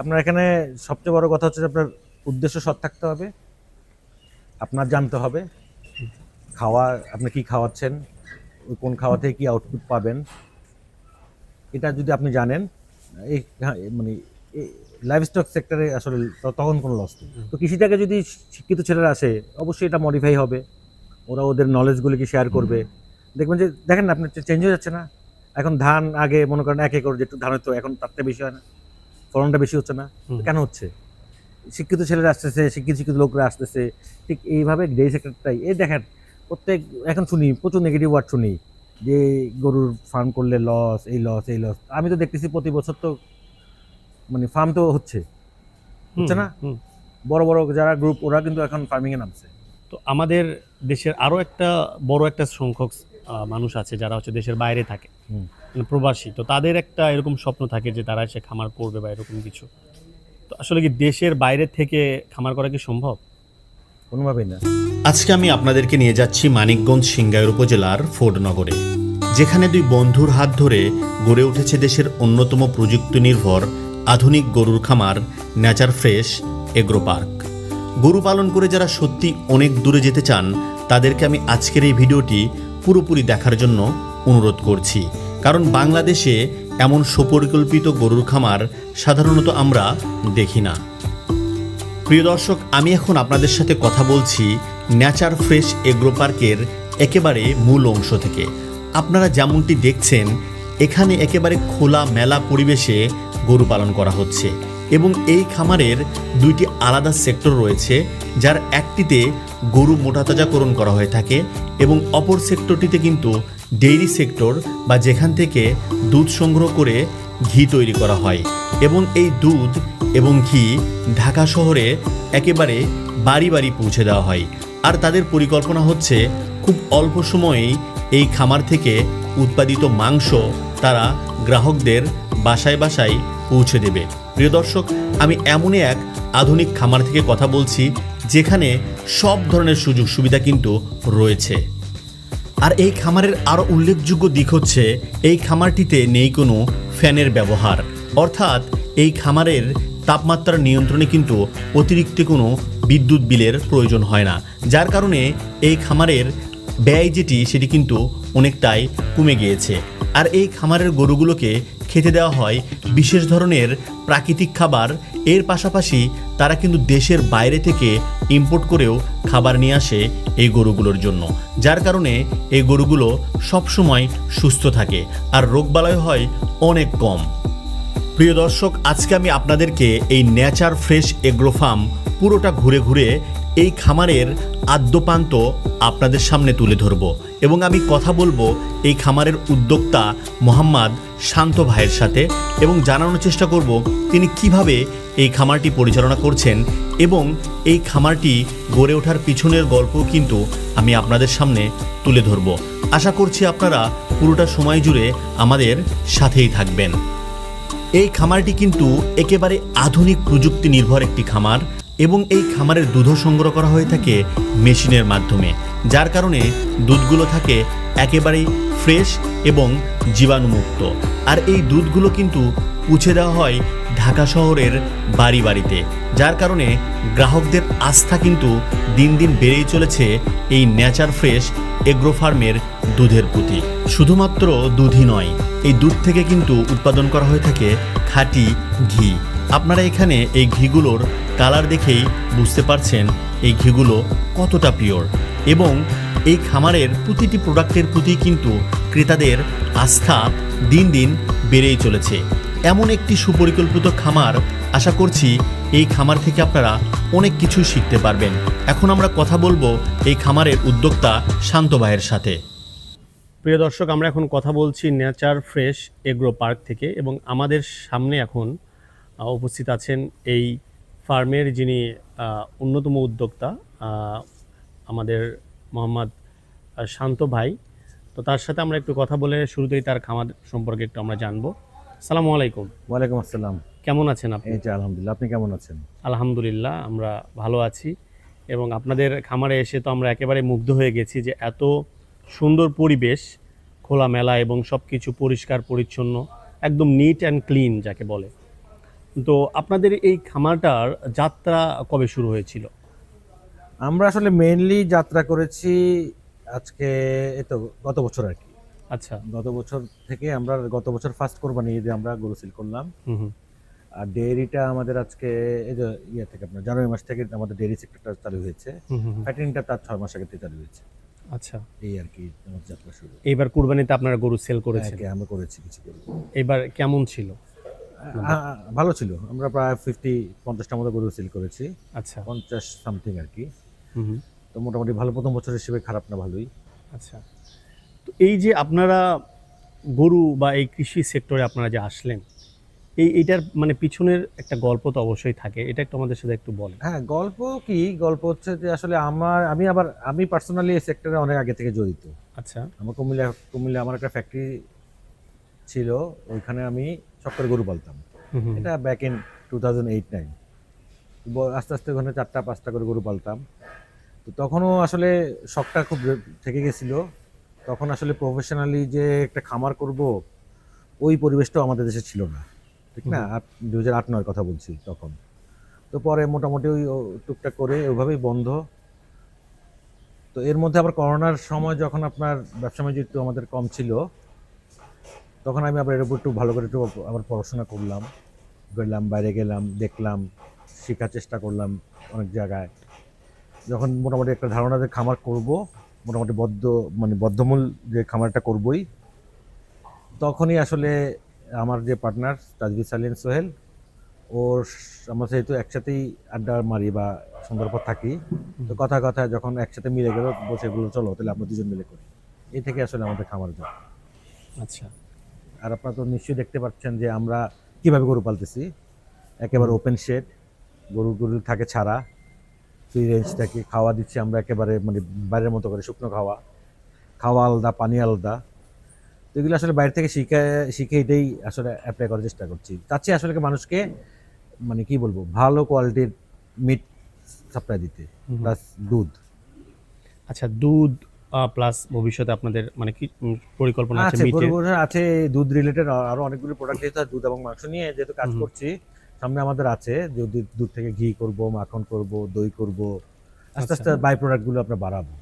আপনার এখানে সবচেয়ে বড় কথা হচ্ছে আপনার উদ্দেশ্য সৎ থাকতে হবে আপনার জানতে হবে খাওয়া আপনি কি খাওয়াচ্ছেন কোন খাওয়া থেকে কি আউটপুট পাবেন এটা যদি আপনি জানেন এই হ্যাঁ, মানে লাইভ স্টক সেক্টরে আসলে তখন কোনো লস নেই। তো কৃষিটাকে যদি শিক্ষিত ছেলেরা আসে অবশ্যই এটা মডিফাই হবে ওরা ওদের নলেজগুলিকে শেয়ার করবে। দেখবেন যে দেখেন না আপনার চেঞ্জ হয়ে যাচ্ছে না। এখন ধান আগে মনে করেন এক একর যেটু ধান হতো এখন তার বেশি হয় না। ফলনটা বেশি হচ্ছে না। কেন হচ্ছে? শিক্ষিত ছেলেরা আসতেছে শিক্ষিত শিক্ষিত লোকরা আসতেছে ঠিক এইভাবে ডেইরি সেক্টরটাই এই দেখেন প্রত্যেক এখন শুনি প্রচুর নেগেটিভ ওয়ার্ড শুনি যে গরুর ফার্ম করলে লস এই লস এই লস আমি তো দেখতেছি প্রতি বছর তো মানে ফার্ম তো হচ্ছে। হচ্ছে না? বড় বড় যারা গ্রুপ ওরা কিন্তু এখন ফার্মিংয়ে নামছে। তো আমাদের দেশের আরও একটা বড় একটা সংখ্যক মানুষ আছে যারা হচ্ছে দেশের বাইরে থাকে। প্রবাসী তো তাদের একটা এরকম স্বপ্ন থাকে যে তারা এসে খামার করবে বা এরকম কিছু। তো আসলে কি দেশের বাইরে থেকে খামার করা কি সম্ভব? কোনোভাবেই না। আজকে আমি আপনাদেরকে নিয়ে যাচ্ছি মানিকগঞ্জ সিংগাইর উপজেলার ফোর্ডনগরে যেখানে দুই বন্ধুর হাত ধরে গড়ে উঠেছে দেশের অন্যতম প্রযুক্তি নির্ভর আধুনিক গরুর খামার নেচার ফ্রেশ এগ্রো পার্ক। গরু পালন করে যারা সত্যি অনেক দূরে যেতে চান তাদেরকে আমি আজকের এই ভিডিওটি পুরোপুরি দেখার জন্য অনুরোধ করছি। কারণ বাংলাদেশে এমন সুপরিকল্পিত গরুর খামার সাধারণত আমরা দেখি না। প্রিয় দর্শক, আমি এখন আপনাদের সাথে কথা বলছি ন্যাচার ফ্রেশ এগ্রো পার্কের একেবারে মূল অংশ থেকে। আপনারা যেমনটি দেখছেন, এখানে একেবারে খোলা মেলা পরিবেশে গরু পালন করা হচ্ছে এবং এই খামারের দুইটি আলাদা সেক্টর রয়েছে, যার একটিতে গরু মোটাতাজাকরণ করা হয়ে থাকে এবং অপর সেক্টরটিতে কিন্তু ডেইরি সেক্টর বা যেখান থেকে দুধ সংগ্রহ করে ঘি তৈরি করা হয় এবং এই দুধ এবং ঘি ঢাকা শহরে একেবারে বাড়ি বাড়ি পৌঁছে দেওয়া হয়। আর তাদের পরিকল্পনা হচ্ছে খুব অল্প সময়েই এই খামার থেকে উৎপাদিত মাংস তারা গ্রাহকদের বাসায় বাসায় পৌঁছে দেবে। প্রিয় দর্শক, আমি এমনই এক আধুনিক খামার থেকে কথা বলছি, যেখানে সব ধরনের সুযোগ সুবিধা কিন্তু রয়েছে। আর এই খামারের আরও উল্লেখযোগ্য দিক হচ্ছে, এই খামারটিতে নেই কোনো ফ্যানের ব্যবহার। অর্থাৎ, এই খামারের তাপমাত্রা নিয়ন্ত্রণে কিন্তু অতিরিক্ত কোনো বিদ্যুৎ বিলের প্রয়োজন হয় না। যার কারণে এই খামারের ব্যয় যেটি, সেটি কিন্তু অনেকটাই কমে গিয়েছে। আর এই খামারের গরুগুলোকে খেতে দেওয়া হয় বিশেষ ধরনের প্রাকৃতিক খাবার। এর পাশাপাশি তারা কিন্তু দেশের বাইরে থেকে ইম্পোর্ট করেও খাবার নিয়ে আসে এই গরুগুলোর জন্য। যার কারণে এই গরুগুলো সবসময় সুস্থ থাকে আর রোগবালয় হয় অনেক কম। প্রিয় দর্শক, আজকে আমি আপনাদেরকে এই ন্যাচার ফ্রেশ এগ্রো ফার্ম পুরোটা ঘুরে ঘুরে এই খামারের আদ্যপান্ত আপনাদের সামনে তুলে ধরব এবং আমি কথা বলব এই খামারের উদ্যোক্তা মোহাম্মদ শান্ত ভাইয়ের সাথে এবং জানানোর চেষ্টা করব তিনি কীভাবে এই খামারটি পরিচালনা করছেন এবং এই খামারটি গড়ে ওঠার পিছনের গল্প কিন্তু আমি আপনাদের সামনে তুলে ধরব। আশা করছি আপনারা পুরোটা সময় জুড়ে আমাদের সাথেই থাকবেন। এই খামারটি কিন্তু একেবারে আধুনিক প্রযুক্তি নির্ভর একটি খামার। এবং এই খামারের দুধও সংগ্রহ করা হয়ে থাকে মেশিনের মাধ্যমে, যার কারণে দুধগুলো থাকে একেবারেই ফ্রেশ এবং জীবাণুমুক্ত। আর এই দুধগুলো কিন্তু পুছে দেওয়া হয় ঢাকা শহরের বাড়ি বাড়িতে, যার কারণে গ্রাহকদের আস্থা কিন্তু দিন দিন বেড়েই চলেছে এই ন্যাচার ফ্রেশ এগ্রো ফার্মের দুধের প্রতি। শুধুমাত্র দুধই নয়, এই দুধ থেকে কিন্তু উৎপাদন করা হয়ে থাকে খাঁটি ঘি। আপনারা এখানে এই ঘিগুলোর কালার দেখেই বুঝতে পারছেন এই ঘিগুলো কতটা পিওর। এবং এই খামারের প্রতিটি প্রোডাক্টের প্রতি কিন্তু ক্রেতাদের আস্থা দিন দিন বেড়েই চলেছে। এমন একটি সুপরিকল্পিত খামার আশা করছি এই খামার থেকে আপনারা অনেক কিছু শিখতে পারবেন। এখন আমরা কথা বলব এই খামারের উদ্যোক্তা শান্ত ভাইয়ের সাথে। প্রিয় দর্শক, আমরা এখন কথা বলছি নেচার ফ্রেশ এগ্রো পার্ক থেকে এবং আমাদের সামনে এখন উপস্থিত আছেন এই ফার্মের যিনি অন্যতম উদ্যোক্তা আমাদের মোহাম্মদ শান্ত ভাই। তো তার সাথে আমরা একটু কথা বলে শুরুতেই তার খামার সম্পর্কে একটু আমরা জানব। সালাম আলাইকুম। ওয়ালাইকুম আসসালাম। কেমন আছেন আপনি? এই আলহামদুলিল্লাহ আপনি কেমন আছেন? আলহামদুলিল্লাহ আমরা ভালো আছি। এবং আপনাদের খামারে এসে তো আমরা একেবারে মুগ্ধ হয়ে গেছি যে এত সুন্দর পরিবেশ খোলামেলা এবং সব কিছু পরিষ্কার পরিচ্ছন্ন একদম নিট অ্যান্ড ক্লিন যাকে বলে। তো আপনাদের এই খামারটার যাত্রা কবে শুরু হয়েছিল? আমরা আসলে মেইনলি যাত্রা করেছি আজকে এই তো গত বছর আর কি। আচ্ছা। গত বছর থেকে আমরা গত বছর ফার্স্ট কোরবানি ঈদে আমরা গরু সেল করলাম। আর ডেয়ারিটা আমাদের আজকে এই যে ইয়ে থেকে আপনার জানুয়ারি মাস থেকে আমাদের ডেয়ারি সেক্টরটা চালু হয়েছে। ফ্যাটিংটা তার ছয় মাস আগে থেকে চালু হয়েছে। আচ্ছা। এই আর কি আমাদের যাত্রা শুরু। এইবার কুরবানিতে আপনারা গরু সেল করেছেন? আমরা করেছি কিছু এবার কেমন ছিল? ভালো ছিল। আমরা প্রায় ফিফটি পঞ্চাশটার মতো গরু সেল করেছি। আচ্ছা। পঞ্চাশ সামথিং আর কি। তো মোটামুটি ভালো প্রথম বছর হিসেবে খারাপ না ভালোই। আচ্ছা। তো এই যে আপনারা গরু বা এই কৃষি সেক্টরে আপনারা যে আসলেন এই এইটার মানে পিছনের একটা গল্প তো অবশ্যই থাকে। এটা একটু আমাদের সাথে একটু বলেন। হ্যাঁ গল্প কি? গল্প হচ্ছে যে আসলে আমার আমি আবার আমি পার্সোনালি এই সেক্টরে অনেক আগে থেকে জড়িত। আচ্ছা। আমার কুমিল্লা কুমিল্লা আমার একটা ফ্যাক্টরি ছিল। ওইখানে আমি করে গরু পালতাম। এটা back in two thousand eight nine আস্তে আস্তে ওখানে চারটা পাঁচটা করে গরু পালতাম। তো তখনও আসলে শখটা খুব থেকে গেছিল। তখন আসলে প্রফেশনালি যে একটা খামার করব ওই পরিবেশটাও আমাদের দেশে ছিল না। ঠিক না? আট দু হাজার আট নয় কথা বলছি তখন। তো পরে মোটামুটি ওই টুকটাক করে ওইভাবেই বন্ধ। তো এর মধ্যে আবার করোনার সময় যখন আপনার ব্যবসা বাণিজ্য একটু আমাদের কম ছিল তখন আমি আবার এর উপর একটু ভালো করে একটু আবার পড়াশোনা করলাম। গেলাম, বাইরে গেলাম, দেখলাম, শেখার চেষ্টা করলাম অনেক জায়গায়। যখন মোটামুটি একটা ধারণা যে খামার করব, মোটামুটি বদ্ধ মানে বদ্ধমূল যে খামারটা করবই, তখনই আসলে আমার যে পার্টনার তাজবি সালিন সোহেল, ওর আমরা যেহেতু একসাথেই আড্ডা মারি বা সন্ধ্যার পর থাকি, তো কথা কথা যখন একসাথে মিলে গেল, বসে বলল, চলো, তাহলে আমরা দুজন মিলে করি। এই থেকে আসলে আমাদের খামার যায়। আচ্ছা। আর আপনারা তো নিশ্চয়ই দেখতে পাচ্ছেন যে আমরা কীভাবে গরু পালতেছি। একেবারে ওপেন শেড গরু গরু থাকে ছাড়া। ফ্রি রেঞ্জ থাকে খাওয়া দিচ্ছি আমরা একেবারে মানে বাইরের মতো করে শুকনো খাওয়া। খাওয়া আলাদা পানি আলাদা। তো এগুলো আসলে বাইরে থেকে শিখে শিখে এটাই আসলে অ্যাপ্লাই করার চেষ্টা করছি। চাচ্ছি আসলে মানুষকে মানে কি বলব ভালো কোয়ালিটির মিট সাপ্লাই দিতে প্লাস দুধ। আচ্ছা দুধ প্লাস ভবিষ্যতে আপনাদের মানে কি পরিকল্পনা আছে গরু আছে দুধ রিলেটেড আরও অনেকগুলো প্রোডাক্ট যেহেতু দুধ এবং মাংস নিয়ে যেহেতু কাজ করছি সামনে আমাদের আছে যে দুধ থেকে ঘি করব মাখন করব দই করব আস্তে আস্তে আচ্ছা। বাই প্রোডাক্টগুলো আমরা বাড়াবো।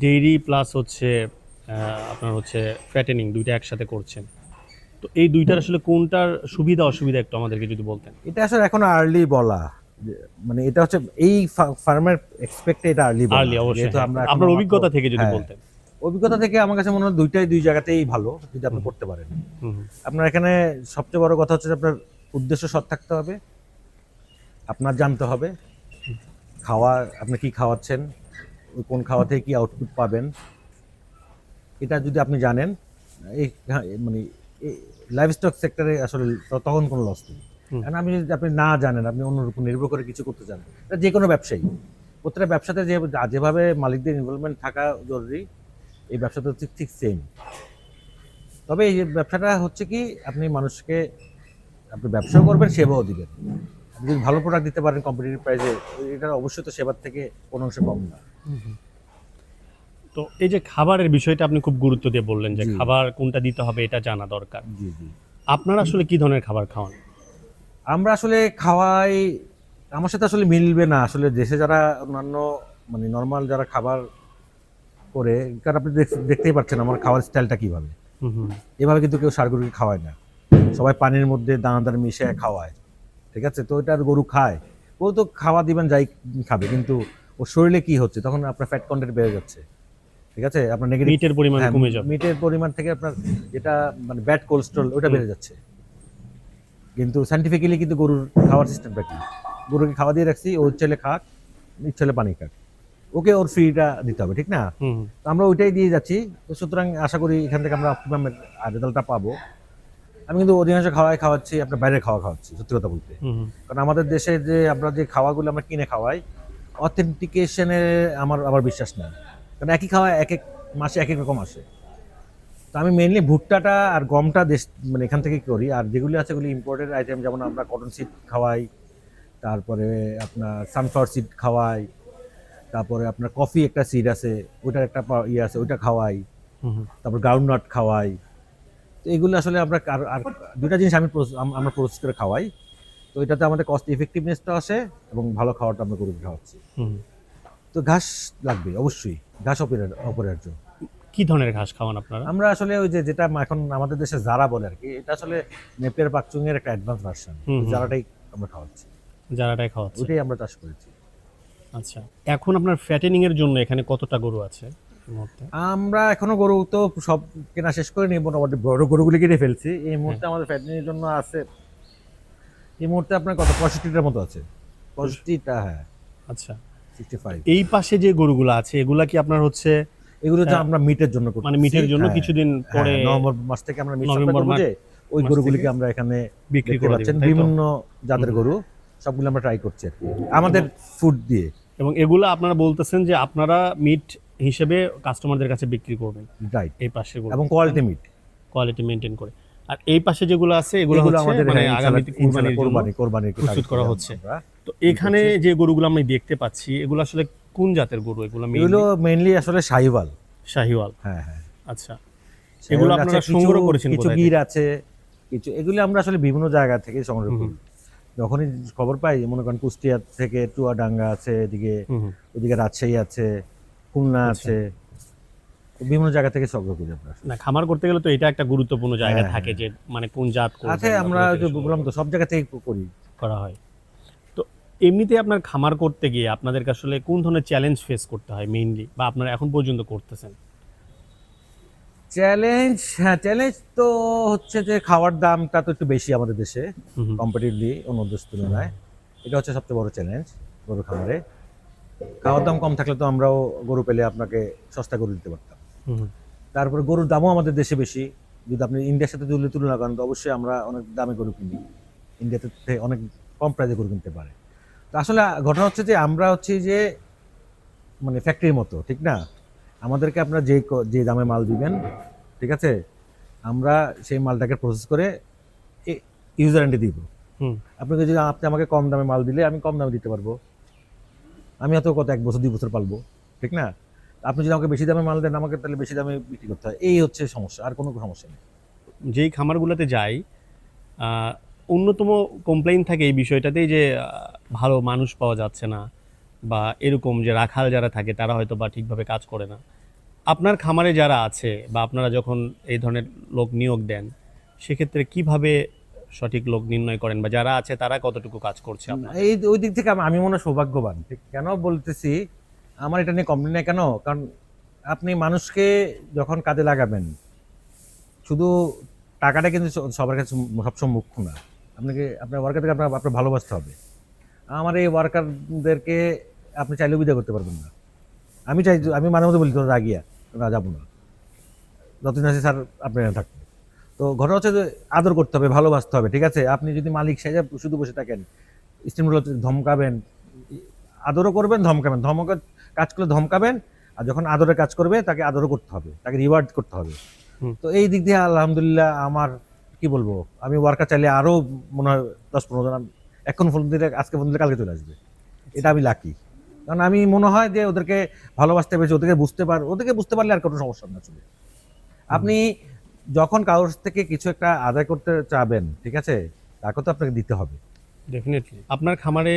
ডেইরি প্লাস হচ্ছে আপনার হচ্ছে ফ্যাটেনিং দুইটা একসাথে করছেন। তো এই দুইটার আসলে কোনটার সুবিধা অসুবিধা একটু আমাদেরকে যদি বলতেন? এটা আসলে এখন আর্লি বলা। মানে এটা হচ্ছে এই ফার্মের এক্সপেক্টে এটা আর্লি আর্লি অবশ্যই যেহেতু হ্যাঁ। আমরা আপনার অভিজ্ঞতা থেকে যদি হ্যাঁ। বলতেন অভিজ্ঞতা থেকে আমার কাছে মনে হয় দুইটাই দুই জায়গাতেই ভালো যদি আপনি করতে পারেন। আপনার এখানে সবচেয়ে বড় কথা হচ্ছে আপনার উদ্দেশ্য সৎ থাকতে হবে আপনার জানতে হবে খাওয়া আপনি কি খাওয়াচ্ছেন কোন খাওয়া থেকে কি আউটপুট পাবেন এটা যদি আপনি জানেন এই হ্যাঁ, মানে লাইফ স্টক সেক্টরে আসলে তখন কোনো লস নেই। কারণ আপনি যদি আপনি না জানেন আপনি অন্যের উপর নির্ভর করে কিছু করতে চান এটা যে কোনো ব্যবসায়ী। প্রত্যেকটা ব্যবসাতে যে যেভাবে মালিকদের ইনভলভমেন্ট থাকা জরুরি এই ব্যবসাতে ঠিক ঠিক সেম তবে এই ব্যবসাটা হচ্ছে কি আপনি মানুষকে আপনি ব্যবসাও করবেন সেবাও দিবেন। আপনি যদি ভালো প্রোডাক্ট দিতে পারেন কম্পিটিটিভ প্রাইসে এটা অবশ্যই তো সেবার থেকে কোনো অংশে কম না। তো এই যে খাবারের বিষয়টা আপনি খুব গুরুত্ব দিয়ে বললেন যে খাবার কোনটা দিতে হবে এটা জানা দরকার। জি জি। আপনারা আসলে কি ধরনের খাবার খাওয়ান? আমরা আসলে খাওয়াই আমার সাথে আসলে মিলবে না। আসলে দেশে যারা অন্যান্য মানে নর্মাল যারা খাবার করে কারণ আপনি দেখ- দেখতেই পাচ্ছেন আমার খাওয়ার স্টাইলটা কীভাবে। এভাবে কিন্তু কেউ সার গরুকে খাওয়ায় না। সবাই পানির মধ্যে দানাদার মিশিয়ে খাওয়ায় ঠিক আছে? তো এটা গরু খায়। ও তো খাওয়া দিবেন যাই খাবে কিন্তু ওর শরীরে কি হচ্ছে? তখন আপনার ফ্যাট কন্টেন্ট বেড়ে যাচ্ছে ঠিক আছে? আপনার নেগেটিভ মিটের পরিমাণ কমে যাবে। মিটের পরিমাণ থেকে আপনার যেটা মানে ব্যাড কোলেস্ট্রল ওটা বেড়ে যাচ্ছে। কিন্তু সাইন্টিফিক্যালি কিন্তু গরুর খাওয়ার সিস্টেমটা কি? গরুকে খাওয়া দিয়ে রাখছি ওর ছেলে খাক ছেলে পানি খাক। ওকে ওর ফ্রিটা দিতে হবে ঠিক না। তো আমরা ওইটাই দিয়ে যাচ্ছি। তো সুতরাং আশা করি এখান থেকে আমরা অপটিমাম রেজাল্টটা পাবো। আমি কিন্তু অধিকাংশ খাওয়াই খাওয়াচ্ছি আপনার বাইরের খাওয়া খাওয়াচ্ছি সত্যি কথা বলতে। কারণ আমাদের দেশে যে আমরা যে খাওয়াগুলো আমরা কিনে খাওয়াই অথেন্টিকেশনে আমার আবার বিশ্বাস নেই। কারণ একই খাওয়া এক এক মাসে এক এক রকম আসে। তো আমি মেনলি ভুট্টাটা আর গমটা দেশ মানে এখান থেকে করি। আর যেগুলি আছে ওগুলি ইম্পোর্টেড আইটেম যেমন আমরা কটন সিড খাওয়াই তারপরে আপনার সানফ্লাওয়ার সিড খাওয়াই তারপরে আপনার কফি একটা সিড আছে ওইটার একটা ইয়ে আছে ওইটা খাওয়াই। তারপর গ্রাউন্ড নাট খাওয়াই। তো এগুলো আসলে আমরা আর আর দুটা জিনিস আমি আমরা প্রসেস করে খাওয়াই। তো এটাতে আমাদের কস্ট ইফেক্টিভনেসটা আসে এবং ভালো খাওয়াটা আমরা গরুকে খাওয়াচ্ছি। তো ঘাস লাগবে অবশ্যই। ঘাস অপরিহার্য। কি ধরনের ঘাস খাওয়ান আপনারা? আমরা আসলে ওই যে যেটা এখন আমাদের দেশে জারা বলে আর কি এটা আসলে নেপিয়ার পাকচুং এর একটা অ্যাডভান্স ভার্সন। জারাটাই আমরা খাওয়াচ্ছি। যারাটাই খাওয়াচ্ছি ওটাই আমরা চাষ করেছি। আচ্ছা এখন আপনার ফ্যাটেনিং এর জন্য এখানে কতটা গরু আছে আমরা এখনও গরু তো সব কেনা শেষ করে নিই মোটামুটি বড় গরুগুলি কেটে ফেলছি। এই মুহূর্তে আমাদের ফ্যাটিনের জন্য আছে এই মুহূর্তে আপনার কত? পঁয়ষট্টিটার মতো আছে। পঁয়ষট্টিটা হ্যাঁ। আচ্ছা। এই পাশে যে গরুগুলো আছে এগুলা কি আপনার হচ্ছে এগুলো তো হ্যাঁ। আমরা মিটের জন্য করতেছি। মানে মিটের জন্য হ্যাঁ, কিছুদিন হ্যাঁ, পরে নভেম্বর মাস থেকে আমরা মিট নভেম্বর মাস- ওই গরুগুলিকে আমরা এখানে বিক্রি করে পাচ্ছেন? বিভিন্ন জাতের গরু সবগুলো আমরা ট্রাই করছি আমাদের ফুড দিয়ে। এবং এগুলো আপনারা বলতেছেন যে আপনারা মিট হিসেবে কাস্টমারদের কাছে বিক্রি করবেন। রাইট এই পাশে এবং কোয়ালিটি মিট কোয়ালিটি মেনটেন করে। আর এই পাশে যেগুলো আছে এগুলো আমাদের মানে আগামীতে কুরবানির জন্য কোরবানি প্রস্তুত করা হচ্ছে। তো এখানে যে গরুগুলো আমি দেখতে পাচ্ছি এগুলো আসলে কোন জাতের গরু? এগুলো এগুলো মেইনলি আসলে শাহিওয়াল শাহিওয়াল হ্যাঁ হ্যাঁ। আচ্ছা। এগুলো আপনারা সংগ্রহ করেছেন কিছু গির আছে কিছু এগুলো আমরা আসলে বিভিন্ন জায়গা থেকে সংগ্রহ করি। যখনই খবর পাই মনে করেন কুষ্টিয়া থেকে চুয়াডাঙ্গা আছে এদিকে। ওদিকে রাজশাহী আছে খুলনা আচ্ছা। আছে বিভিন্ন জায়গা থেকে সংগ্রহ করি আমরা না খামার করতে গেলে তো এটা একটা গুরুত্বপূর্ণ জায়গা হ্যাঁ, থাকে যে মানে কোন জাত আছে আমরা যে বললাম তো সব জায়গা থেকে করি। করা হয়। এমনিতে আপনার খামার করতে গিয়ে আপনাদেরকে আসলে কোন ধরনের চ্যালেঞ্জ ফেস করতে হয় মেইনলি বা আপনারা এখন পর্যন্ত করতেছেন? চ্যালেঞ্জ হ্যাঁ চ্যালেঞ্জ তো হচ্ছে যে খাওয়ার দামটা তো একটু বেশি আমাদের দেশে। কম্পারেটিভলি অন্য দেশের তুলনায়। এটা হচ্ছে সবচেয়ে বড় চ্যালেঞ্জ গরু খামারে। খাওয়ার দাম কম থাকলে তো আমরাও গরু পেলে আপনাকে সস্তা গরু দিতে পারতাম। তারপরে গরুর দামও আমাদের দেশে বেশি। যদি আপনি ইন্ডিয়ার সাথে তুলনা করেন তো অবশ্যই আমরা অনেক দামে গরু কিনি। ইন্ডিয়াতে অনেক কম প্রাইসে গরু কিনতে পারে। আসলে ঘটনা হচ্ছে যে আমরা হচ্ছে যে মানে ফ্যাক্টরির মতো ঠিক না? আমাদেরকে আপনারা যে যে দামে মাল দিবেন ঠিক আছে? আমরা সেই মালটাকে প্রসেস করে ইউজার এন্ডে দিব। হুম। আপনাকে যদি আপনি আমাকে কম দামে মাল দিলে আমি কম দামে দিতে পারব। আমি হয়তো কত এক বছর দুই বছর পালবো ঠিক না? আপনি যদি আমাকে বেশি দামে মাল দেন আমাকে তাহলে বেশি দামে বিক্রি করতে হয়। এই হচ্ছে সমস্যা আর কোনো সমস্যা নেই। যেই খামারগুলোতে যাই অন্যতম কমপ্লেইন থাকে এই বিষয়টাতেই যে ভালো মানুষ পাওয়া যাচ্ছে না বা এরকম যে রাখাল যারা থাকে তারা হয়তো বা ঠিকভাবে কাজ করে না। আপনার খামারে যারা আছে বা আপনারা যখন এই ধরনের লোক নিয়োগ দেন, সেক্ষেত্রে কীভাবে সঠিক লোক নির্ণয় করেন বা যারা আছে তারা কতটুকু কাজ করছে এই ওই দিক থেকে আমি- মনে সৌভাগ্যবান। কেন বলতেছি, আমার এটা নিয়ে কমপ্লেন কেন? কারণ আপনি মানুষকে যখন কাজে লাগাবেন, শুধু টাকাটা কিন্তু সবার কাছে সবসময় মুখ্য না। আপনাকে, আপনার ওয়ার্কারকে আপনার আপনার ভালোবাসতে হবে। আমার এই ওয়ার্কারদেরকে আপনি চাইলেও বিদায় করতে পারবেন না। আমি চাই আমি মাঝে মধ্যে বলি তোরা রাগিয়া না যাব না। যতদিন আছে স্যার আপনি থাকবেন। তো ঘটনা হচ্ছে যে আদর করতে হবে ভালোবাসতে হবে ঠিক আছে? আপনি যদি মালিক সেজে শুধু বসে থাকেন স্টিমগুলো ধমকাবেন আদরও করবেন ধমকাবেন। ধমক কাজ করলে ধমকাবেন আর যখন আদরের কাজ করবে তাকে আদরও করতে হবে তাকে রিওয়ার্ড করতে হবে। তো এই দিক দিয়ে আলহামদুলিল্লাহ আমার কি বলব আমি ওয়ার্কার চাইলে আরও মনে হয় দশ পনেরো জন এখন ফোন দিলে আজকে ফোন দিলে কালকে চলে আসবে। এটা আমি লাকি কারণ আমি মনে হয় যে ওদেরকে ভালোবাসতে পেরেছি ওদেরকে বুঝতে পার ওদেরকে বুঝতে পারলে আর কোনো সমস্যা না চলে। আপনি যখন কারোর থেকে কিছু একটা আদায় করতে চাবেন ঠিক আছে? তাকে তো আপনাকে দিতে হবে। ডেফিনেটলি আপনার খামারে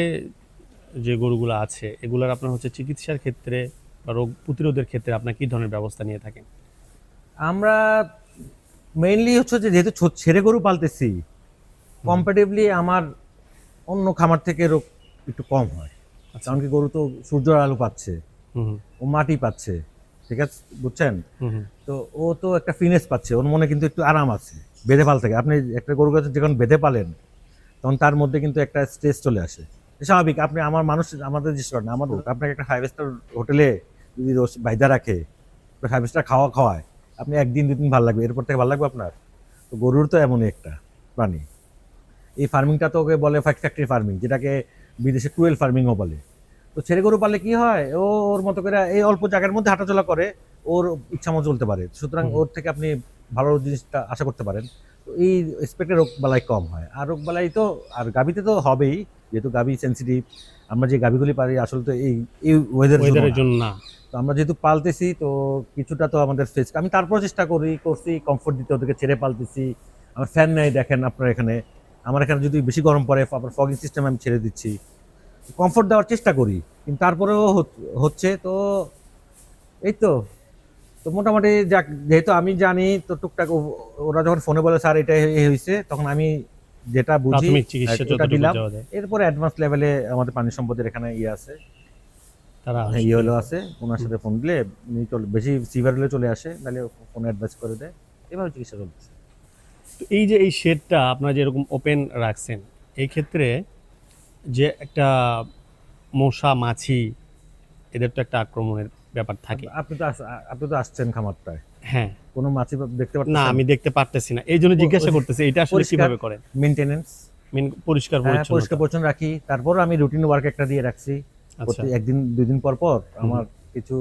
যে গরুগুলো আছে এগুলোর আপনার হচ্ছে চিকিৎসার ক্ষেত্রে বা রোগ প্রতিরোধের ক্ষেত্রে আপনার কী ধরনের ব্যবস্থা নিয়ে থাকেন? আমরা মেইনলি হচ্ছে যে যেহেতু ছেড়ে গরু পালতেছি কম্পারেটিভলি আমার অন্য খামার থেকে রোগ একটু কম হয়। কারণ কি গরু তো সূর্যের আলো পাচ্ছে ও মাটি পাচ্ছে ঠিক আছে? বুঝছেন? তো ও তো একটা ফিনেস পাচ্ছে ওর মনে কিন্তু একটু আরাম আছে বেঁধে পাল থেকে। আপনি একটা গরু গাছ যখন বেঁধে পালেন তখন তার মধ্যে কিন্তু একটা স্ট্রেস চলে আসে। স্বাভাবিক আপনি আমার মানুষ আমাদের জিনিস করেন আমাদের আপনাকে একটা ফাইভ স্টার হোটেলে যদি বাইদা রাখে ফাইভ স্টার খাওয়া খাওয়ায় আপনি একদিন দুদিন ভালো লাগবে এরপর থেকে ভালো লাগবে আপনার? তো গরুর তো এমনই একটা প্রাণী। এই ফার্মিংটা তো ওকে বলে ফ্যাক্টরি ফার্মিং যেটাকে বিদেশে টুয়েল ফার্মিংও বলে। তো ছেড়ে গরু পালে কি হয়? ও ওর মতো করে এই অল্প জায়গার মধ্যে হাঁটাচলা করে ওর ইচ্ছা মতো চলতে পারে। সুতরাং ওর থেকে আপনি ভালো জিনিসটা আশা করতে পারেন। তো এই স্পেক্টে রোগ বালাই কম হয়। আর রোগ বালাই তো আর গাবিতে তো হবেই যেহেতু গাবি সেন্সিটিভ আমরা যে গাবিগুলি পারি আসলে তো এই এই ওয়েদারের জন্য না। তো আমরা যেহেতু পালতেছি তো কিছুটা তো আমাদের ফেস আমি তারপর চেষ্টা করি করছি কমফোর্ট দিতে ওদেরকে ছেড়ে পালতেছি। আমার ফ্যান নেই দেখেন আপনার এখানে। আমার এখানে যদি বেশি গরম পড়ে আবার ফগিং সিস্টেম আমি ছেড়ে দিচ্ছি। কমফোর্ট দেওয়ার চেষ্টা করি কিন্তু তারপরেও হচ্ছে তো এই তো। তো মোটামুটি যাক যেহেতু আমি জানি তো টুকটাক ওরা যখন ফোনে বলে স্যার এটা এই হয়েছে তখন আমি যেটা বুঝি চিকিৎসা দিলাম। এরপরে অ্যাডভান্স লেভেলে আমাদের পানি সম্পদের এখানে ইয়ে আছে। তারা হ্যাঁ, ইয়ে হলো আছে ওনার সাথে ফোন দিলে উনি চলে বেশি সিভিয়ার হলে চলে আসে নাহলে ফোনে অ্যাডভাইস করে দেয়। এভাবে চিকিৎসা চলতেছে। তো এই যে এই শেডটা আপনারা যেরকম ওপেন রাখছেন এই ক্ষেত্রে যে একটা মশা মাছি এদের তো একটা আক্রমণের ব্যাপার থাকে। আপনি তো আপনি তো আসছেন খামারটায়। হ্যাঁ। কোনো মাছি দেখতে দেখতে না আমি দেখতে পারতেছি না। এই জন্য জিজ্ঞাসা করতেছি এটা আসলে পরিষ্কার- কীভাবে করেন? মেনটেনেন্স মেন পরিষ্কার হ্যাঁ, পরিষ্কার পরিচ্ছন্ন পরিচ্ছন্ন রাখি। তারপর আমি রুটিন ওয়ার্ক একটা দিয়ে রাখছি। আচ্ছা। প্রতি একদিন দুই দিন পর পর আমার কিছু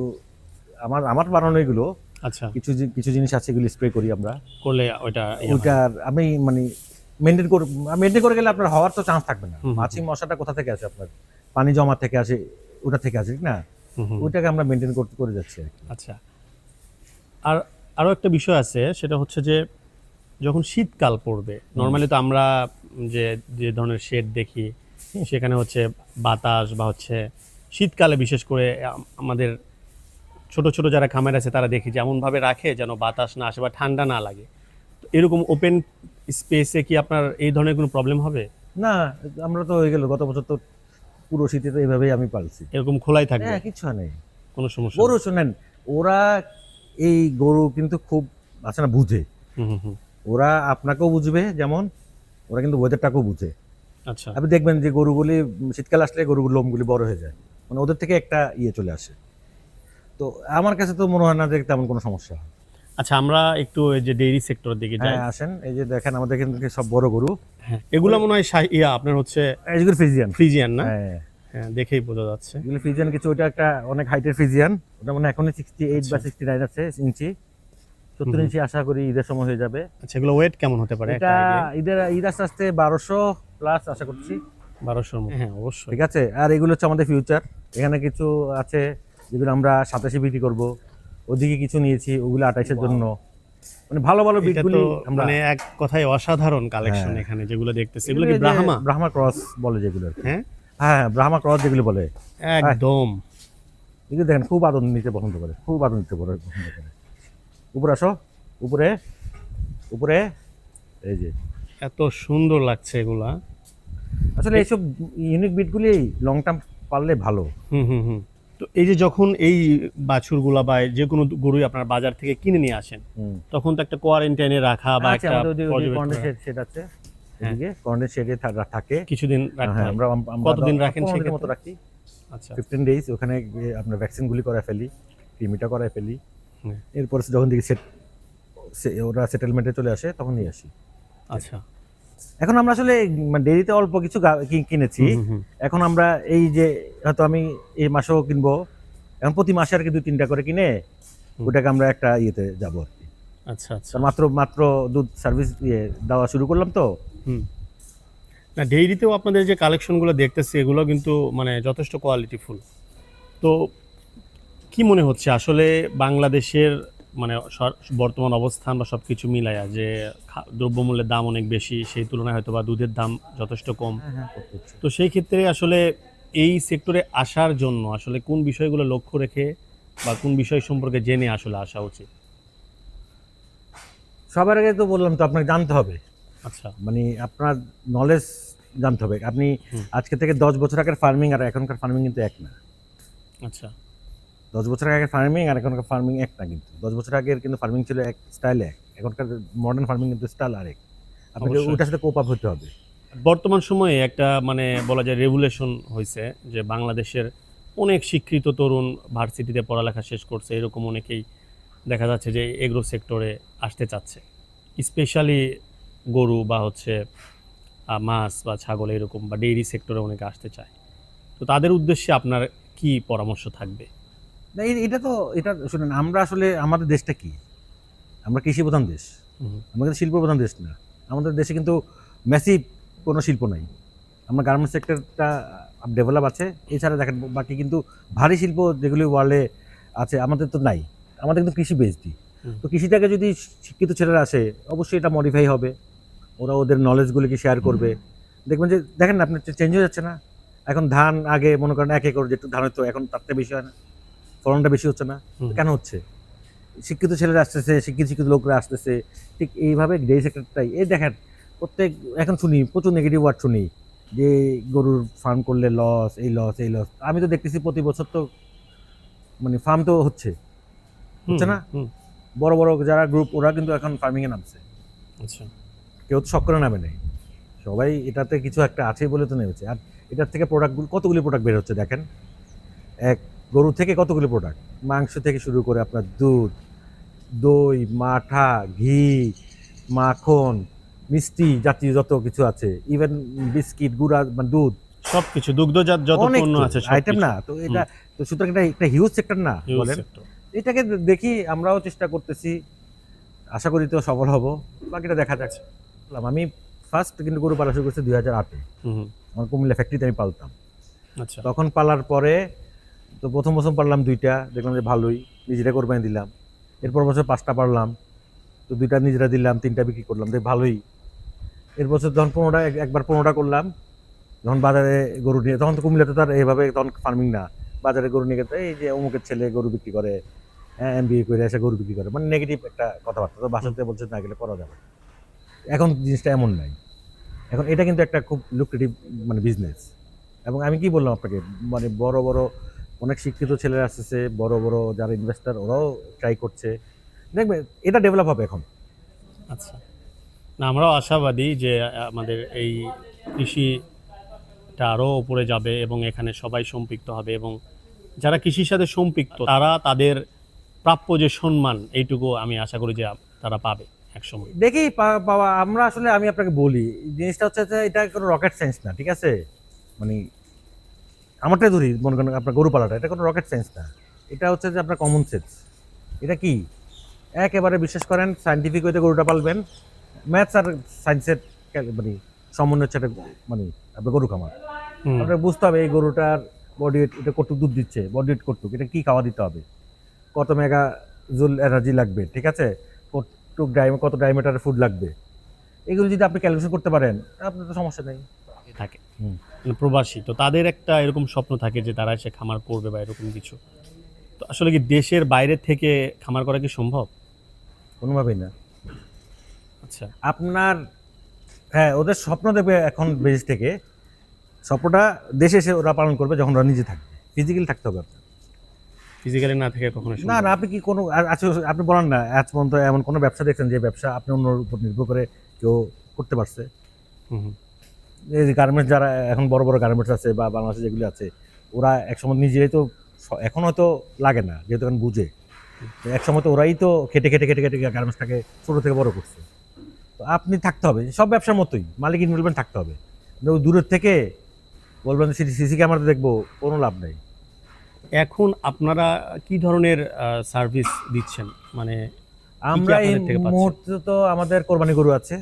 আমার আমার বানানো এগুলো আচ্ছা। কিছু কিছু জিনিস আছে এগুলো স্প্রে করি আমরা। করলে ওইটা ওইটার আমি মানে মেনটেন করে মেনটেন করে গেলে আপনার হওয়ার তো চান্স থাকবে না। মাছি মশাটা কোথা থেকে আসে আপনার? পানি জমা থেকে আসে ওটা থেকে আসে ঠিক না। ওইটাকে আমরা মেনটেন করতে করে যাচ্ছি আচ্ছা। আর আরও একটা বিষয় আছে সেটা হচ্ছে যে যখন শীতকাল পড়বে নর্মালি তো আমরা যে যে ধরনের শেড দেখি সেখানে হচ্ছে বাতাস বা হচ্ছে শীতকালে বিশেষ করে আমাদের ছোট ছোট যারা খামার আছে তারা দেখি যেমনভাবে রাখে যেন বাতাস না আসে বা ঠান্ডা না লাগে। তো এরকম ওপেন স্পেসে কি আপনার এই ধরনের কোনো প্রবলেম হবে? না আমরা তো হয়ে গেল গত বছর তো পুরো শীতে তো এইভাবেই আমি পালছি। এরকম খোলাই থাকবে? হ্যাঁ কিছু নেই। কোনো সমস্যা গরু শোনেন ওরা এই গরু কিন্তু খুব আছে না বুঝে। হুম হুম হুম। ওরা আপনাকেও বুঝবে যেমন ওরা কিন্তু ওয়েদারটাকেও বুঝে। আচ্ছা। আপনি দেখবেন যে গরুগুলি শীতকাল আসলে গরুগুলো লোমগুলি বড় হয়ে যায়। মানে ওদের থেকে একটা ইয়ে চলে আসে। তো আমার কাছে তো মনে হয় না যে তেমন কোনো সমস্যা হয়। আচ্ছা আমরা একটু এই যে ডেইরি সেক্টরের দিকে যাই। হ্যাঁ আসেন। এই যে দেখেন আমাদের এখান থেকে সব বড় গরু। হ্যাঁ এগুলো মনে হয় শাহি- ইয়া আপনার হচ্ছে এগুলো ফিজিয়ান ফ্রিজিয়ান না? হ্যাঁ। হ্যাঁ দেখেই বোঝা যাচ্ছে। এগুলো ফিজিয়ান কিছু ওইটা একটা অনেক হাইটের ফিজিয়ান ওটা মানে এখনই সিক্সটি এইট বা আচ্ছা। সিক্সটি নাইন আছে ইঞ্চি। সত্তর ইঞ্চি আশা করি ঈদের সময় হয়ে যাবে। আচ্ছা এগুলো ওয়েট কেমন হতে পারে? এটা ঈদের ঈদ আস্তে আস্তে বারোশো প্লাস আশা করছি। বারোশোর মতো। হ্যাঁ অবশ্যই। ঠিক আছে। আর এগুলো হচ্ছে আমাদের ফিউচার এখানে কিছু আছে যেগুলো আমরা সাতাশে বিক্রি করব ওদিকে কিছু নিয়েছি ওগুলো আঠাইশের জন্য। মানে ভালো ভালো বিটগুলি আমরা মানে এক কথায় অসাধারণ কালেকশন হ্যাঁ। এখানে যেগুলো দেখতেছি। এগুলো কি ব্রাহ্মা? ব্রাহ্মা ক্রস বলে যেগুলো আর হ্যাঁ? হ্যাঁ ব্রাহ্মা ক্রস যেগুলো বলে। একদম। এগুলো দেখেন খুব আদর নিতে পছন্দ করে খুব আদর নিতে পছন্দ করে। উপরে আসো উপরে উপরে এই যে। এত সুন্দর লাগছে এগুলা। আসলে এইসব ইউনিক বিটগুলি লং টার্ম পারলে ভালো। হুম হুম হুম। তো এই যে যখন এই বাছুরগুলা বা যে কোনো গরুই আপনার বাজার থেকে কিনে নিয়ে আসেন তখন তো একটা কোয়ারেন্টাইনে রাখা বা আচ্ছা একটা করা। আছে। হ্যাঁ। এদিকে কর্নের শেডে থাকে। কিছুদিন হ্যাঁ। আমরা আমরা কতদিন রাখেন পনেরো মতো রাখি। আচ্ছা। ফিফটিন ডেজ ওখানে গিয়ে আপনার ভ্যাকসিনগুলি করায় ফেলি ক্রিমিটা করায় ফেলি। এরপর যখন দেখি সেট ওরা সেটেলমেন্টে চলে আসে তখন নিয়ে আসি। আচ্ছা। এখন আমরা আসলে মানে ডেরিতে অল্প কিছু কিনেছি। এখন আমরা এই যে হয়তো আমি এই মাসেও কিনবো। এখন প্রতি মাসে আর কি দুই তিনটা করে কিনে ওটাকে আমরা একটা ইয়েতে যাব আর কি। আচ্ছা আচ্ছা। মাত্র মাত্র দুধ সার্ভিস ইয়ে দেওয়া শুরু করলাম তো। না ডেইরিতেও আপনাদের যে কালেকশনগুলো দেখতেছি এগুলো কিন্তু মানে যথেষ্ট কোয়ালিটিফুল তো কি মনে হচ্ছে? আসলে বাংলাদেশের মানে বর্তমান অবস্থান বা সব কিছু মিলায়া যে দ্রব্যমূল্যের দাম অনেক বেশি সেই তুলনায় হয়তো বা দুধের দাম যথেষ্ট কম। তো সেই ক্ষেত্রে আসলে এই সেক্টরে আসার জন্য আসলে কোন বিষয়গুলো লক্ষ্য রেখে বা কোন বিষয় সম্পর্কে জেনে আসলে আসা উচিত? সবার আগে তো বললাম তো আপনাকে জানতে হবে। আচ্ছা। মানে আপনার নলেজ জানতে হবে। আপনি আজকে থেকে দশ বছর আগের ফার্মিং আর এখনকার ফার্মিং কিন্তু এক না। আচ্ছা। দশ বছর আগে ফার্মিং আর এখনকার ফার্মিং এক না কিন্তু। দশ বছর আগের কিন্তু ফার্মিং ছিল এক স্টাইল এক। এখনকার মডার্ন ফার্মিং কিন্তু স্টাইল আরেক। আপনাকে। ওটার সাথে কোপ আপ হতে হবে। বর্তমান সময়ে একটা মানে বলা যায় রেগুলেশন হয়েছে যে বাংলাদেশের অনেক শিক্ষিত তরুণ ভার্সিটিতে পড়ালেখা শেষ করছে। এরকম অনেকেই দেখা যাচ্ছে যে এগ্রো সেক্টরে আসতে চাচ্ছে। স্পেশালি গরু বা হচ্ছে মাছ বা ছাগল এরকম বা ডেইরি সেক্টরে অনেকে আসতে চায়। তো তাদের উদ্দেশ্যে আপনার কি পরামর্শ থাকবে? না এটা তো এটা শুনেন আমরা আসলে আমাদের দেশটা কি? আমরা কৃষি প্রধান দেশ। হুম, আমাদের শিল্প প্রধান দেশ না। আমাদের দেশে কিন্তু ম্যাসিভ কোনো শিল্প নাই। আমরা গার্মেন্টস সেক্টরটা ডেভেলপ আছে। এছাড়া দেখেন বাকি কিন্তু ভারী শিল্প যেগুলি ওয়ার্ল্ডে আছে আমাদের তো নাই। আমাদের কিন্তু কৃষি বেসডি তো কৃষিটাকে যদি শিক্ষিত ছেলেরা আসে অবশ্যই এটা মডিফাই হবে। ওরা ওদের নলেজগুলিকে শেয়ার করবে। দেখবেন যে দেখেন না আপনার চেঞ্জ হয়ে যাচ্ছে না। এখন ধান আগে মনে করেন এক একর যেটু ধান হতো এখন তার বেশি হয় না। ফলনটা বেশি হচ্ছে না। কেন হচ্ছে? শিক্ষিত ছেলেরা আসতেছে শিক্ষিত শিক্ষিত লোকরা আসতেছে। ঠিক এইভাবে ডেইরি সেক্টরটাই এই দেখেন প্রত্যেক এখন শুনি প্রচুর নেগেটিভ ওয়ার্ড শুনি যে গরুর ফার্ম করলে লস এই লস এই লস আমি তো দেখতেছি প্রতি বছর তো মানে ফার্ম তো হচ্ছে। হচ্ছে না? বড় বড় যারা গ্রুপ ওরা কিন্তু এখন ফার্মিংয়ে নামছে। আচ্ছা। কেউ তো শখ করে নামে নেই। সবাই এটাতে কিছু একটা আছে বলে তো নেমেছে। আর এটার থেকে প্রোডাক্টগুলো কতগুলি প্রোডাক্ট বের হচ্ছে দেখেন? এক গরু থেকে কতগুলি প্রোডাক্ট মাংস থেকে শুরু করে আপনার দুধ দই মাঠা ঘি মাখন মিষ্টি জাতীয় যত কিছু আছে ইভেন বিস্কিট গুড়া মানে দুধ। সবকিছু দুগ্ধজাত যত পণ্য আছে আইটেম না তো এটা তো সুতরাং এটা একটা হিউজ সেক্টর না বলেন। এটাকে দেখি আমরাও চেষ্টা করতেছি। আশা করি তো সফল হব। বাকিটা দেখা যাচ্ছে আমি ফার্স্ট কিন্তু গরু পালা শুরু করছি দুই হাজার আটে। আমার কুমিল্লা ফ্যাক্টরিতে আমি পালতাম। আচ্ছা। তখন পালার পরে তো প্রথম বছর পারলাম দুইটা, দেখলাম যে ভালোই, নিজেরা কোরবানি দিলাম। এরপর বছর পাঁচটা পারলাম, তো দুইটা নিজেরা দিলাম, তিনটা বিক্রি করলাম, দেখ ভালোই। এর বছর যখন পনেরোটা, এক- একবার পনেরোটা করলাম, যখন বাজারে গরু নিয়ে, তখন তো কুমিল্লাতে তো আর এভাবে তখন ফার্মিং না। বাজারে গরু নিয়ে গেছে এই যে অমুকের ছেলে গরু বিক্রি করে হ্যাঁ এম বিএ করে এসে গরু বিক্রি করে মানে নেগেটিভ একটা কথাবার্তা। তো বাসাতে বলছে, না গেলে করা যাবে এখন জিনিসটা এমন নাই। এখন এটা কিন্তু একটা খুব লুক্রেটিভ মানে বিজনেস এবং আমি কি বললাম আপনাকে মানে বড় বড় অনেক শিক্ষিত ছেলেরা আসতেছে বড় বড় যারা ইনভেস্টার ওরাও ট্রাই করছে। দেখবে এটা ডেভেলপ হবে এখন। আচ্ছা। না আমরাও আশাবাদী যে আমাদের এই কৃষিটা আরও উপরে যাবে এবং এখানে সবাই সম্পৃক্ত হবে এবং যারা কৃষির সাথে সম্পৃক্ত তারা তাদের প্রাপ্য যে সম্মান এইটুকু আমি আশা করি যে তারা পাবে একসময়। দেখি পাওয়া আমরা আসলে আমি আপনাকে বলি জিনিসটা হচ্ছে এটা কোনো রকেট সায়েন্স না ঠিক আছে? মানে আমারটাই ধরি মনে করেন আপনার গরু পালাটা এটা কোনো রকেট সায়েন্স না। এটা হচ্ছে যে আপনার কমন সেন্স এটা কি? একেবারে বিশ্বাস করেন সাইন্টিফিক ওয়েতে গরুটা পালবেন ম্যাথস আর সায়েন্সের মানে সমন্বয় হচ্ছে একটা মানে আপনার গরু খামার। আপনার বুঝতে হবে এই গরুটার বডি ওয়েট এটা কতটুক দুধ দিচ্ছে বডি ওয়েট কতটুক এটা কী খাওয়া দিতে হবে কত মেগা জুল এনার্জি লাগবে ঠিক আছে? কতটুক ডাইম কত ডাইমিটারের ফুড লাগবে। এগুলো যদি আপনি ক্যালকুলেশন করতে পারেন আপনার তো সমস্যা নেই। থাকে। হুম। মানে প্রবাসী তো তাদের একটা এরকম স্বপ্ন থাকে যে তারা এসে খামার করবে বা এরকম কিছু। তো আসলে কি দেশের বাইরে থেকে খামার করা কি সম্ভব? কোনোভাবেই না। আচ্ছা। আপনার হ্যাঁ ওদের স্বপ্ন দেখবে এখন বেশ থেকে। স্বপ্নটা দেশে এসে ওরা পালন করবে যখন ওরা নিজে থাকবে। ফিজিক্যালি থাকতে হবে আপনার। ফিজিক্যালি না থেকে কখনো না না আপনি কি কোনো আচ্ছা আপনি বলেন না আজ পর্যন্ত এমন কোনো ব্যবসা দেখছেন যে ব্যবসা আপনি অন্যর উপর নির্ভর করে কেউ করতে পারছে? হুম, হুম। এই যে গার্মেন্টস যারা এখন বড় বড় গার্মেন্টস আছে বা বাংলাদেশে যেগুলো আছে ওরা একসময় নিজেরাই তো এখন হয়তো লাগে না যেহেতু এখন বুঝে। একসময় তো ওরাই তো খেটে খেটে খেটে খেটে গার্মেন্টসটাকে ছোটো থেকে বড় করছে। তো আপনি থাকতে হবে সব ব্যবসার মতোই মালিক ইনভলভমেন্ট থাকতে হবে। কিন্তু দূরের থেকে বলবেন সিসি ক্যামেরাতে দেখব কোনো লাভ নেই। এখন আপনারা কি ধরনের সার্ভিস দিচ্ছেন? মানে আমরা এই? মুহূর্তে তো আমাদের কোরবানি গরু আছে।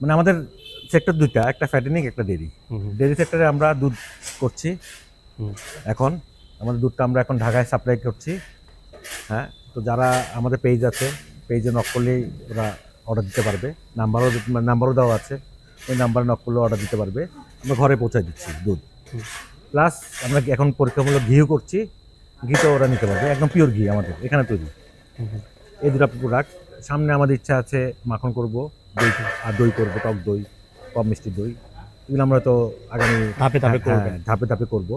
মানে আমাদের সেক্টর দুইটা একটা ফ্যাটেনিং একটা ডেরি ডেরি সেক্টরে আমরা দুধ করছি। এখন আমাদের দুধটা আমরা এখন ঢাকায় সাপ্লাই করছি। হ্যাঁ তো যারা আমাদের পেজ আছে পেজে নক করলেই ওরা অর্ডার দিতে পারবে। নাম্বারও নাম্বারও দেওয়া আছে। ওই নাম্বারে নক করলে অর্ডার দিতে পারবে। আমরা ঘরে পৌঁছে দিচ্ছি দুধ। প্লাস আমরা এখন পরীক্ষামূলক ঘিও করছি। ঘিটা ওরা নিতে পারবে। একদম পিওর ঘি আমাদের এখানে তৈরি। এই দুটো প্রোডাক্ট সামনে আমাদের ইচ্ছা আছে মাখন করব দই আর দই করব টক দই। কম মিষ্টি দই। এগুলো আমরা তো আগামী ধাপে ধাপে হ্যাঁ, হ্যাঁ, ধাপে ধাপে করব।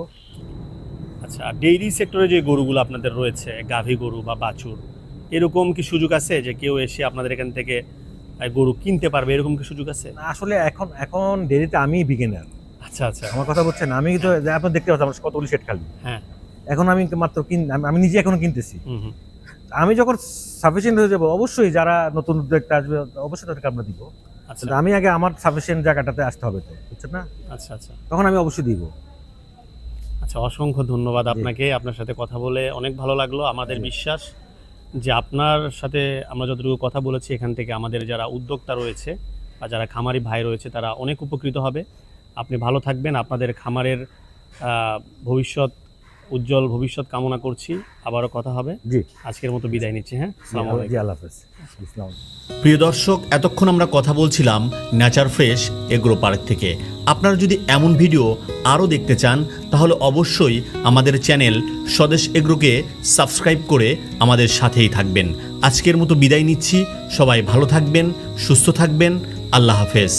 আচ্ছা ডেইরি সেক্টরে যে গরুগুলো আপনাদের রয়েছে গাভী গরু বা বাছুর এরকম কি সুযোগ আছে যে কেউ এসে আপনাদের এখান থেকে গরু কিনতে পারবে? এরকম কি সুযোগ আছে? আসলে এখন এখন ডেরিতে আমি বিগিনার আচ্ছা আচ্ছা। আমার কথা বলছেন আমি তো যে আপনি দেখতে পাচ্ছেন আমার কতগুলি সেট খালি। হ্যাঁ। এখন আমি মাত্র কিন আমি- নিজে এখনও কিনতেছি। আমি যখন সাফিসিয়েন্ট হয়ে যাব অবশ্যই যারা নতুন উদ্যোগটা আসবে অবশ্যই তাদেরকে আমরা দিব। আচ্ছা। আমি আগে আমার সাফিসিয়েন্ট জায়গাটাতে আসতে হবে তো বুঝছেন না? আচ্ছা আচ্ছা। তখন আমি অবশ্যই দিব। আচ্ছা অসংখ্য ধন্যবাদ আপনাকে। আপনার সাথে কথা বলে অনেক ভালো লাগল আমাদের বিশ্বাস যে আপনার সাথে আমরা যতটুকু কথা বলেছি এখান থেকে আমাদের যারা উদ্যোক্তা রয়েছে বা যারা খামারি ভাই রয়েছে তারা অনেক উপকৃত হবে। আপনি ভালো থাকবেন। আপনাদের খামারের ভবিষ্যৎ উজ্জ্বল ভবিষ্যৎ কামনা করছি। আবারও কথা হবে। জি। আজকের মতো বিদায় নিচ্ছি হ্যাঁ? জি আল্লাহ হাফেজ। প্রিয় দর্শক এতক্ষণ আমরা কথা বলছিলাম নেচার ফ্রেশ এগ্রো পার্ক থেকে। আপনারা যদি এমন ভিডিও আরও দেখতে চান তাহলে অবশ্যই আমাদের চ্যানেল স্বদেশ এগ্রোকে সাবস্ক্রাইব করে আমাদের সাথেই থাকবেন। আজকের মতো বিদায় নিচ্ছি। সবাই ভালো থাকবেন সুস্থ থাকবেন। আল্লাহ হাফেজ।